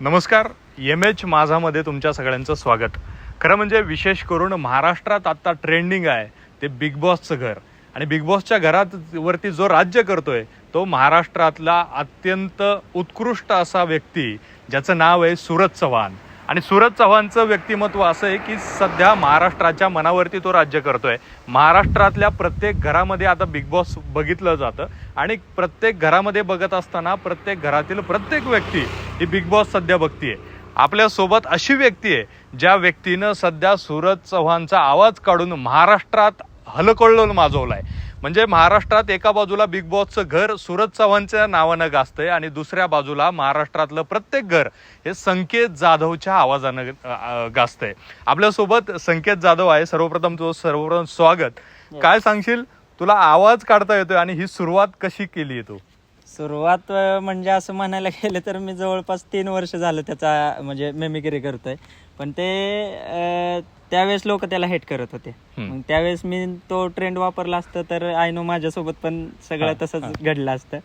नमस्कार M H माझामध्ये तुमच्या सगळ्यांचं स्वागत. खरं म्हणजे विशेष करून महाराष्ट्रात आत्ता ट्रेंडिंग आहे ते बिग बॉसचं घर. आणि बिग बॉसच्या घरात वरती जो राज्य करतोय तो महाराष्ट्रातला अत्यंत उत्कृष्ट असा व्यक्ती ज्याचं नाव आहे सूरज चव्हाण. आणि सूरज चव्हाणचं व्यक्तिमत्व असं आहे की सध्या महाराष्ट्राच्या मनावरती तो राज्य करतोय. महाराष्ट्रातल्या प्रत्येक घरामध्ये आता बिग बॉस बघितलं जातं आणि प्रत्येक घरामध्ये बघत असताना प्रत्येक घरातील प्रत्येक व्यक्ती ही बिग बॉस सध्या बघतीये. आपल्यासोबत अशी व्यक्ती आहे ज्या व्यक्तीनं सध्या सूरज चव्हाणचा आवाज काढून महाराष्ट्रात हलकळलोल माजवलाय. म्हणजे महाराष्ट्रात एका बाजूला बिग बॉसचं घर सूरज चव्हाणच्या नावानं गाजतंय आणि दुसऱ्या बाजूला महाराष्ट्रातलं प्रत्येक घर हे संकेत जाधवच्या आवाजानं गाजतंय. आपल्यासोबत संकेत जाधव आहे. सर्वप्रथम तो सर्वप्रथम स्वागत. काय सांगशील? तुला आवाज काढता येतोय आणि ही सुरुवात कशी केली तू? सुरुवात म्हणजे असं म्हणायला गेलं तर मी जवळपास तीन वर्ष झालं त्याचा म्हणजे मेमिक्री करतोय. पण ते त्यावेळेस लोक त्याला हेट करत होते. मग त्यावेळेस मी तो ट्रेंड वापरला असतं तर आय नो माझ्यासोबत पण सगळं तसंच घडलं असतं.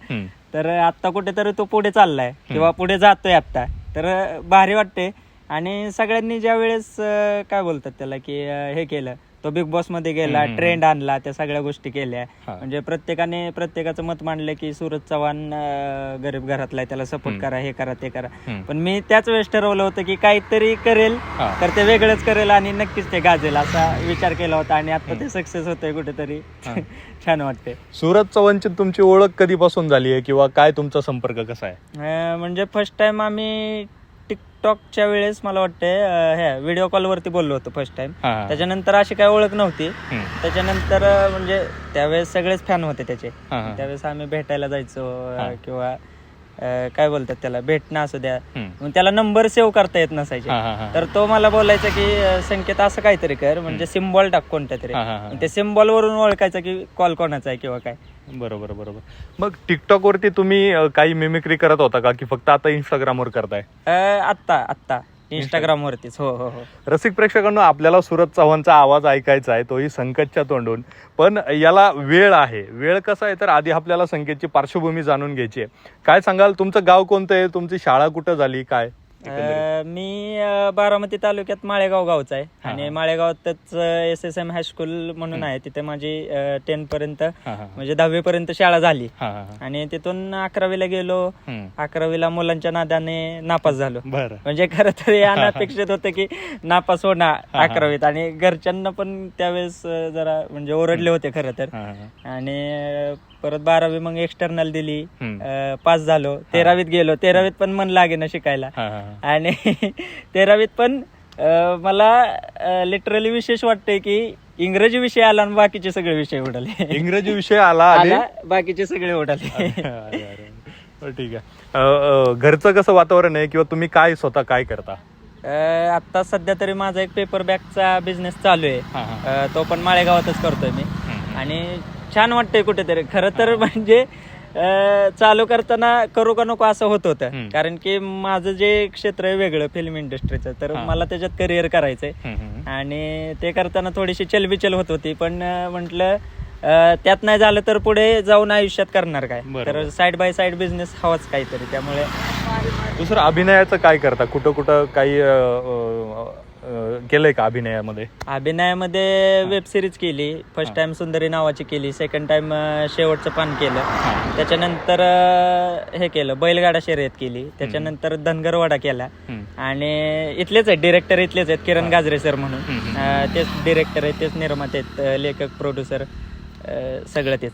तर आता कुठेतरी तो पुढे चाललाय किंवा पुढे जातोय आता तर भारी वाटते आणि सगळ्यांनी ज्या वेळेस काय बोलतात त्याला की हे केलं तो बिग बॉसमध्ये गेला ट्रेंड आणला त्या सगळ्या गोष्टी केल्या. म्हणजे प्रत्येकाने प्रत्येकाचं मत मांडलं की सूरज चव्हाण गरीब घरातला त्याला सपोर्ट. करा हे करा ते करा. पण मी त्याच वेळेस ठरवलं होतं की काहीतरी करेल. तर ते वेगळंच करेल आणि नक्कीच ते गाजेल असा विचार केला होता आणि आता ते सक्सेस होतंय कुठेतरी. छान वाटते सूरज चव्हाणची तुमची ओळख कधीपासून झाली आहे किंवा काय तुमचा संपर्क कसा आहे म्हणजे फर्स्ट टाइम आम्ही टिकटॉकच्या वेळेस मला वाटतं अं, हे व्हिडिओ कॉलवरती बोललो होतो फर्स्ट टाइम. त्याच्यानंतर अशी काही ओळख नव्हती. त्याच्यानंतर म्हणजे त्यावेळेस सगळेच फॅन होते त्याचे. त्यावेळेस आम्ही भेटायला जायचो. किंवा काय बोलतात त्याला भेटणं असू द्या त्याला नंबर सेव्ह करता येत नसायचे. तर तो मला बोलायचा की संकेत असं काहीतरी कर म्हणजे सिम्बॉल टाक कोणत्या तरी ते सिम्बॉल वरून ओळखायचं की कॉल कोणाचा आहे किंवा काय बरोबर बरोबर. मग टिकटॉक वरती तुम्ही अ, काही मिमिक्री करत होता का? की फक्त आता इंस्टाग्राम वर करताय? अं, आत्ता आत्ता. इंस्टाग्राम वरतीच. हो हो हो. रसिक प्रेक्षकांना आपल्याला सूरज चव्हाणचा आवाज ऐकायचा आहे तोही संकेतच्या तोंडून. पण याला वेळ आहे. वेळ कसा आहे? तर आधी आपल्याला संकेतची पार्श्वभूमी जाणून घ्यायची आहे. काय सांगाल? तुमचं गाव कोणतं आहे? तुमची शाळा कुठं झाली? काय? अं, मी अं, बारामती तालुक्यात माळेगाव गावचा आहे. आणि. माळेगावातच S S M high school म्हणून आहे. तिथे माझी टेन पर्यंत हा, हा, म्हणजे दहावी पर्यंत शाळा झाली. हा, हा, हा. आणि तिथून अकरावीला गेलो. हम्म. अकरावीला मुलांच्या नादाने नापास झालो. बरं. म्हणजे खरं तर हे अनपेक्षित होतं की नापास होणार. अकरावीत. आणि घरच्यांना पण त्यावेळेस अं, जरा म्हणजे ओरडले होते खरं तर. हा, हा. आणि अं, परत बारावी मग एक्सटर्नल दिली. अं, पास झालो. तेरावीत गेलो. तेरावीत पण मन लागे ना शिकायला. हा, हा, हा. आणि तेरावीत पण अं, मला लिटरली विशेष वाटतंय की इंग्रजी विषय आला आणि बाकीचे सगळे विषय उडाले. इंग्रजी विषय आला आणि? आला बाकीचे सगळे उडाले. अरे, अरे, अरे. बरं, ठीक आहे. अ, अ, घरचं कसं वातावरण आहे किंवा तुम्ही काय स्वतः काय करता? अं, आता सध्या तरी माझा एक पेपर बॅगचा बिझनेस चालू आहे. हा, हा. अं, तो पण माळेगावातच करतोय मी. आणि छान वाटतंय कुठेतरी खरं तर म्हणजे चालू करताना करू का नको असं होत होतं. कारण की माझं जे क्षेत्र आहे वेगळं फिल्म इंडस्ट्रीचं तर. मला त्याच्यात करिअर करायचंय. आणि ते करताना थोडीशी चलबिचल होत होती पण म्हटलं त्यात नाही झालं तर पुढे जाऊन आयुष्यात करणार काय. तर साईड बाय साईड बिझनेस हवाच काहीतरी त्यामुळे दुसरं अभिनयाचं काय करता कुठं कुठं काही केलंय का अभिनयामध्ये? अभिनयामध्ये वेब सिरीज केली. फर्स्ट टाइम सुंदरी नावाची केली. सेकंड टाइम शेवटचं पान केलं. त्याच्यानंतर हे केलं. बैलगाडा शर्यत केली. त्याच्यानंतर धनगरवाडा केला. आणि इथलेच आहेत. डिरेक्टर इथलेच आहेत. किरण गाजरे सर म्हणून. तेच डिरेक्टर आहेत. तेच निर्माते आहेत. लेखक प्रोड्युसर सगळं तेच.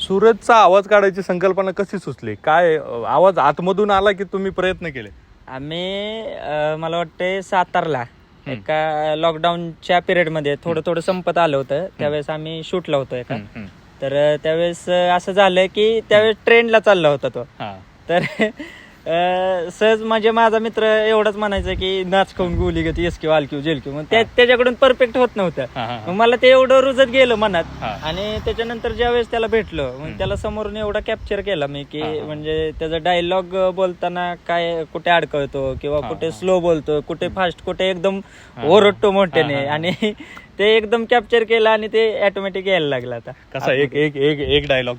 सूरजचा आवाज काढायची संकल्पना कशी सुचली? काय आवाज आतमधून आला की तुम्ही प्रयत्न केले? आम्ही अं, मला वाटते सातारला. एका लॉकडाऊनच्या पिरियडमध्ये थोडं थोडं संपत आलं होतं. त्यावेळेस आम्ही शूटला होतो एका. हम्म, हम्म. तर अं, त्यावेळेस अं, असं झालं की त्यावेळेस ट्रेंडला चालला होता तो. हा. तर अं, सहज म्हणजे माझा मित्र एवढंच म्हणायचं की नाच खाऊन गोली घेतो एस किंवा आलक्यू जेलक्यू मग त्या- त्याच्याकडून परफेक्ट होत नव्हतं हा, हा, मग मला ते एवढं रुजत गेलं मनात. हा. आणि त्याच्यानंतर ज्या वेळेस त्याला भेटलो मग त्याला समोरून एवढा कॅप्चर केला मी की हा, हा. म्हणजे त्याचा डायलॉग बोलताना काय कुठे अडकळतो किंवा हा, कुठे हा. स्लो बोलतो कुठे फास्ट कुठे एकदम ओरडतो मोठ्याने. हा, हा, हा. आणि ते एकदम कॅप्चर केलं आणि ते ऑटोमॅटिक यायला लागलं आता. कसा एक एक एक एक डायलॉग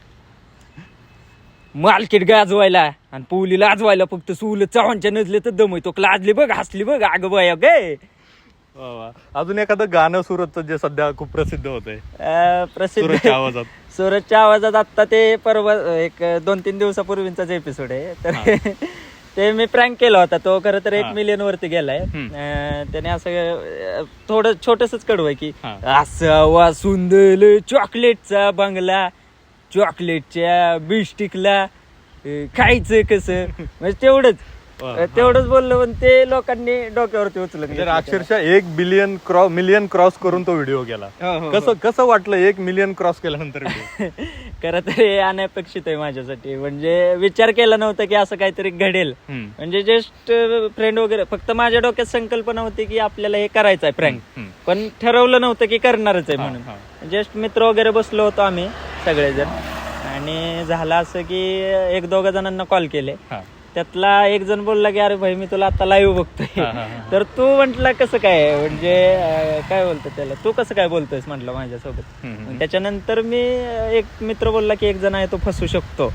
मालकीट गाजवायला आणि पुली लाजवायला फक्त सुल चव्हाणच्या नजले तर दम तो लाजली बघ हसली बघ अगं बया गे. वा वा. अजून एखादं गाणं सुरतचं जे सध्या खूप प्रसिद्ध होतंय? अं, प्रसिद्ध सुरतच्या आवाजात. सूरजच्या आवाजात आता ते परवा एक दोन तीन दिवसापूर्वींचाच एपिसोड आहे. तर ते मी प्रँक केला होता. तो खरं तर एक हा. मिलियन वरती गेलाय. हम्म. अं, त्याने असं अं, थोडं छोटसच कडू आहे की हा. असावा सुंदर चॉकलेटचा बंगला. चॉकलेटच्या बिस्टिकला खायचं कसं? म्हणजे तेवढंच. तेवढंच बोललं पण ते लोकांनी डोक्यावरती उचलून म्हणजे अक्षरशः एक बिलियन क्रॉस मिलियन क्रॉस करून तो व्हिडिओ केला हो, हो, हो. कसं कसं वाटलं एक मिलियन क्रॉस केल्यानंतर? खरं तर हे अनपेक्षित आहे माझ्यासाठी. म्हणजे विचार केला नव्हता की असं काहीतरी घडेल. हम्म. म्हणजे जस्ट फ्रेंड वगैरे फक्त माझ्या डोक्यात संकल्पना होती की आपल्याला हे करायचं आहे प्रँक हम्म. पण ठरवलं नव्हतं की करणारच आहे हा, म्हणून. जस्ट मित्र वगैरे बसलो होतो आम्ही सगळेजण. आणि झालं असं की एक दोघा जणांना कॉल केले. हा. त्यातला एक जण बोलला की अरे भाई मी तुला आता लाईव्ह बघतोय. तर तू म्हंटला कसं काय? म्हणजे काय बोलतो त्याला? तू कसं काय बोलतोयस? म्हटलं माझ्यासोबत. त्याच्यानंतर मी एक मित्र बोलला की एक जण आहे तो फसू शकतो.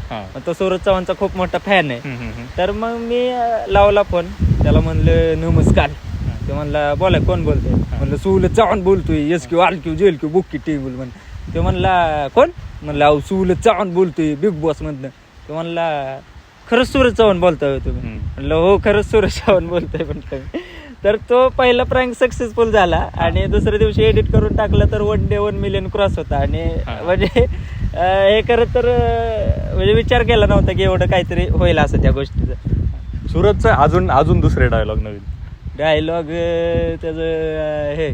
तो सूरज चव्हाणचा खूप मोठा फॅन आहे. तर मग मी लावला फोन त्याला म्हणलं नमस्कार. ते म्हणला बोला कोण बोलतोय? म्हणलं सुल चव्हाण बोलतोय. Yes Q all Q jail Q book की टेबल म्हण ते म्हणला कोण? म्हणलं अहो सुल चव्हाण बोलतोय बिग बॉस मधनं. ते म्हणला खरंच सूरज चव्हाण बोलतोय तुम्ही. म्हणलं हो खरंच सूरज चव्हाण बोलतोय म्हटलं मी. तर तो पहिला प्रँक सक्सेसफुल झाला आणि दुसऱ्या दिवशी एडिट करून टाकलं तर one day one million cross होता. आणि हा. म्हणजे हे खरं तर म्हणजे विचार केला नव्हता की एवढं काहीतरी होईल असं त्या गोष्टीचं. सुरतचं अजून अजून दुसरे डायलॉग नवीन. डायलॉग त्याचं हे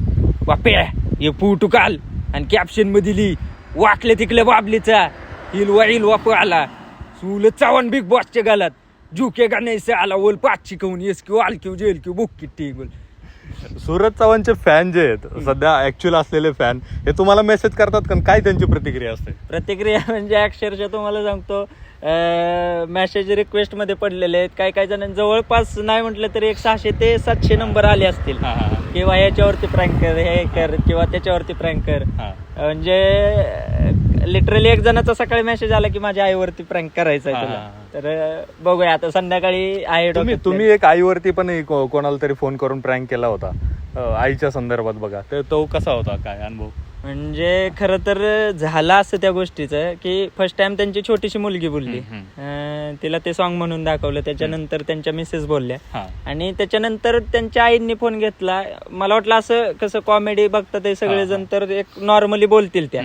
बाप्या ये पुटू काल. आणि कॅप्शनमध्ये लिही वाटले तिकले बाबलीचा हिलवा हिलवा आला. सुल चावण बिग बॉसच्या गालात झुके का नाही से आला ओल पाच शिकवून yes Q all Q jail Q book kitty बोल सुरत चव्हाणचे फॅन जे आहेत सध्या ऍक्च्युअल असलेले फॅन हे तुम्हाला मेसेज करतात का? काय त्यांची प्रतिक्रिया असते? प्रतिक्रिया म्हणजे अक्षरशः तुम्हाला सांगतो मेसेज रिक्वेस्टमध्ये पडलेले आहेत. काही काही जणांनी जवळपास नाही म्हटलं तरी एक सहाशे ते सातशे नंबर आले असतील. किंवा याच्यावरती प्रँक कर हे कर किंवा त्याच्यावरती प्रँक कर. म्हणजे लिटरली एक जणाचा सकाळी मेसेज आला की माझ्या आईवरती प्रँक करायचा आहे तुला. तर बघूया. आता संध्याकाळी आहे तुम्ही तुम्ही एक आईवरती पण एक कोणाला तरी फोन करून प्रँक केला होता. आईच्या संदर्भात बघा. तर तो कसा होता? काय अनुभव? म्हणजे खरं तर झालं असं त्या गोष्टीचं की फर्स्ट टाइम त्यांची छोटीशी मुलगी बोलली. तिला ते सॉन्ग म्हणून दाखवलं. त्याच्यानंतर त्यांच्या मिसेस बोलल्या. आणि त्याच्यानंतर त्यांच्या आईंनी फोन घेतला. मला वाटलं असं कसं कॉमेडी बघतात ते सगळेजण तर एक नॉर्मली बोलतील त्या.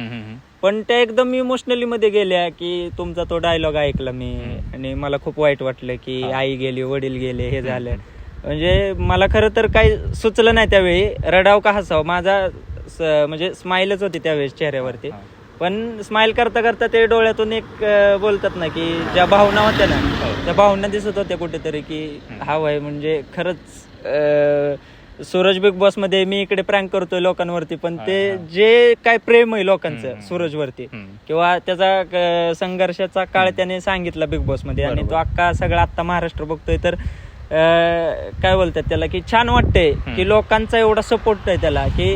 पण त्या एकदम इमोशनली मध्ये गेल्या की तुमचा तो डायलॉग ऐकला मी आणि मला खूप वाईट वाटलं की. आई गेली वडील गेले हे झालं म्हणजे मला खरं तर काही सुचलं नाही त्यावेळी रडाव का हसाव माझा म्हणजे स्माइलच होती त्यावेळेस चेहऱ्यावरती. पण स्माइल करता करता ते डोळ्यातून एक बोलतात ना की ज्या भावना होत्या ना हो. त्या भावना दिसत होत्या कुठेतरी की हा वय म्हणजे खरंच सूरज बिग बॉसमध्ये मी इकडे प्रँक करतोय लोकांवरती पण ते. जे काय प्रेम आहे लोकांचं. सूरजवरती. किंवा त्याचा संघर्षाचा काळ त्याने सांगितला बिग बॉसमध्ये आणि. तो अख्खा सगळा आता महाराष्ट्र बघतोय तर काय बोलतात त्याला की छान वाटतंय. की लोकांचा एवढा सपोर्ट आहे त्याला की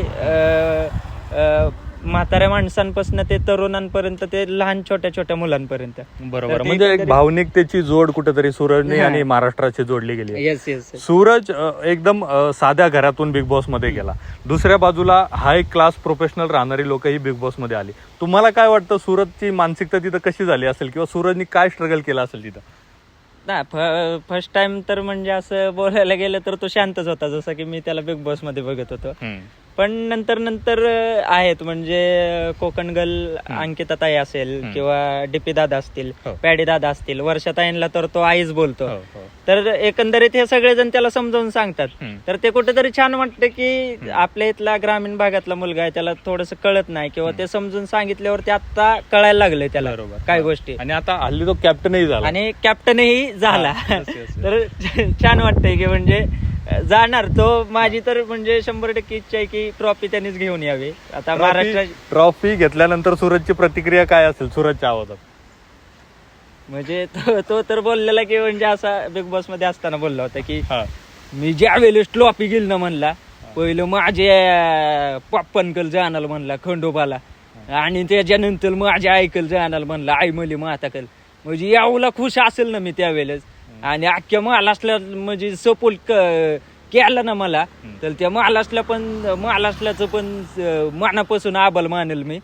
म्हाताऱ्या माणसांपासून ते तरुणांपर्यंत ते लहान छोट्या छोट्या मुलांपर्यंत. बरोबर. म्हणजे एक भावनिकतेची जोड कुठेतरी सूरजने हा. आणि महाराष्ट्राची जोडली गेली. येस येस सूरज एकदम साध्या घरातून बिग बॉसमध्ये गेला. दुसऱ्या बाजूला हाय क्लास प्रोफेशनल राहणारी लोकही बिग बॉसमध्ये आली. तुम्हाला काय वाटतं सूरजची मानसिकता तिथं कशी झाली असेल किंवा सूरजनी काय स्ट्रगल केलं असेल तिथं? फर्स्ट टाइम तर म्हणजे असं बोलायला गेलं तर तो शांतच होता जसं की मी त्याला बिग बॉसमध्ये बघत होतो. पण नंतर नंतर आहेत म्हणजे कोकण गर्ल अंकिता ताई असेल. किंवा डीपी दादा असतील हो. पॅडी दादा असतील वर्षाताईंला तर तो आईच बोलतो हो, हो. तर एकंदरीत हे सगळेजण त्याला समजावून सांगतात. तर ते कुठेतरी छान वाटतं की आपल्या इथला ग्रामीण भागातला मुलगा आहे त्याला थोडस कळत नाही किंवा ते समजून सांगितल्यावरती आता कळायला लागलंय त्याला बरोबर काय. गोष्टी आणि आता हल्ली तो कॅप्टनही झाला आणि कॅप्टनही झाला. तर छान वाटतंय की म्हणजे जाणार. तो माझी तर म्हणजे शंभर टक्के इच्छा आहे की ट्रॉफी त्यांनीच घेऊन यावी. आता महाराष्ट्र ट्रॉफी घेतल्यानंतर सूरजची प्रतिक्रिया काय असेल? सूरजच्या आवाजात. म्हणजे तो तो तर बोललेला की म्हणजे असा बिग बॉसमध्ये असताना बोलला होता की हा. मी ज्या वेळेस ट्रॉफी गेल ना म्हणला पहिलं माझे पप्पनकल जाणार म्हणला खंडोबाला. आणि त्याच्यानंतर माझ्या आईकल जाणार म्हणला आई मली माताकल. म्हणजे यावला खुश असेल ना मी त्यावेळेस. आणि अख्ख्या महाराष्ट्राला म्हणजे सपोर्ट केला ना मला. तर त्या महाराष्ट्राला पण महाराष्ट्राचं पण मनापासून आभार मानेल मी.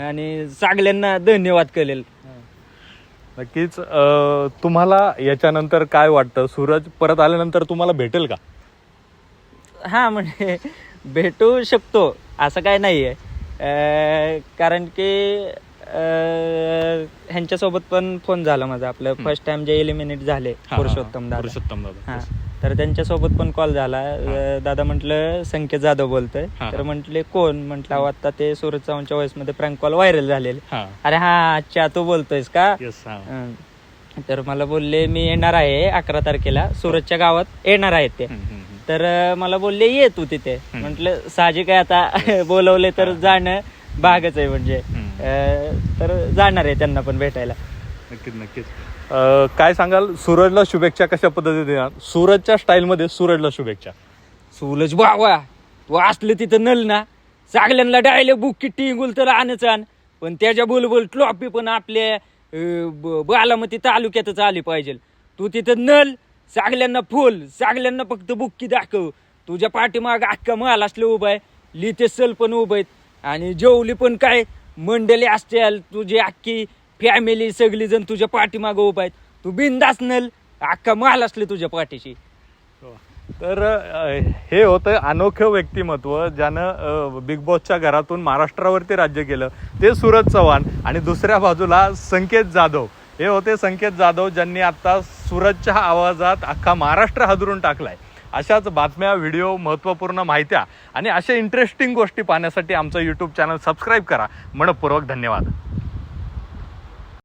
आणि सगळ्यांना धन्यवाद करेल. नक्कीच तुम्हाला याच्यानंतर काय वाटतं? सूरज परत आल्यानंतर तुम्हाला भेटेल का? हा म्हणजे भेटू शकतो असं काय नाहीये. अं, कारण की ह्यांच्यासोबत पण फोन झाला माझा. आपलं फर्स्ट टाइम जे एलिमिनेट झाले पुरुषोत्तम दादा. पुरुषोत्तम दादा. तर त्यांच्यासोबत पण कॉल झाला. दादा म्हटलं संकेत जाधव बोलतोय. तर. म्हटले कोण? म्हटलं अहो, आता ते सूरज चव्हाणच्या वॉइसमध्ये प्रँक कॉल व्हायरल झालेले. अरे हा अच्छा तू बोलतोयस का. तर मला बोलले मी येणार आहे अकरा तारखेला. सूरजच्या गावात येणार आहेत ते. तर मला बोलले ये तू तिथे. म्हटलं साहजिक आहे आता. बोलवले तर जाणं भागच आहे म्हणजे. तर जाणार आहे त्यांना पण भेटायला. नक्कीच नक्कीच. अं, काय सांगाल सूरजला शुभेच्छा कशा पद्धतीने देणार? सूरजच्या स्टाईलमध्ये सूरजला शुभेच्छा. सूरज बावा तू असलं तिथं नल ना. सगळ्यांना डायले बुक किट्टी गुल तर आणच आण पण त्याच्या बुलबुल ट्रॉफी पण आपल्या अं, ब- बालामती तालुक्यातच आली पाहिजे. तू तिथं नल सगळ्यांना फुल सगळ्यांना फक्त बुक्की दाखव. तुझ्या पाठीमाग अख्खा माल असलं उभं आहे. लिथे सल पण उभं आहेत. आणि जेवली पण काय मंडळी असतील तुझी अख्खी फॅमिली सगळी जण तुझ्या पाठीमागं उभा आहेत. तू बिंदास नल अख्खा माल असले तुझ्या पाठीशी. हो. तर हे होतं अनोखं व्यक्तिमत्व ज्यानं बिग बॉसच्या घरातून महाराष्ट्रावरती राज्य केलं. ते सूरज चव्हाण आणि दुसऱ्या बाजूला संकेत जाधव. हे होते संकेत जाधव ज्यांनी आता सूरजच्या आवाजात अख्खा महाराष्ट्र हादरून टाकलाय. अशाच बातम्या व्हिडिओ महत्त्वपूर्ण माहित्या आणि अशा इंटरेस्टिंग गोष्टी पाहण्यासाठी आमचं यूट्यूब चॅनल सबस्क्राईब करा. मनपूर्वक धन्यवाद.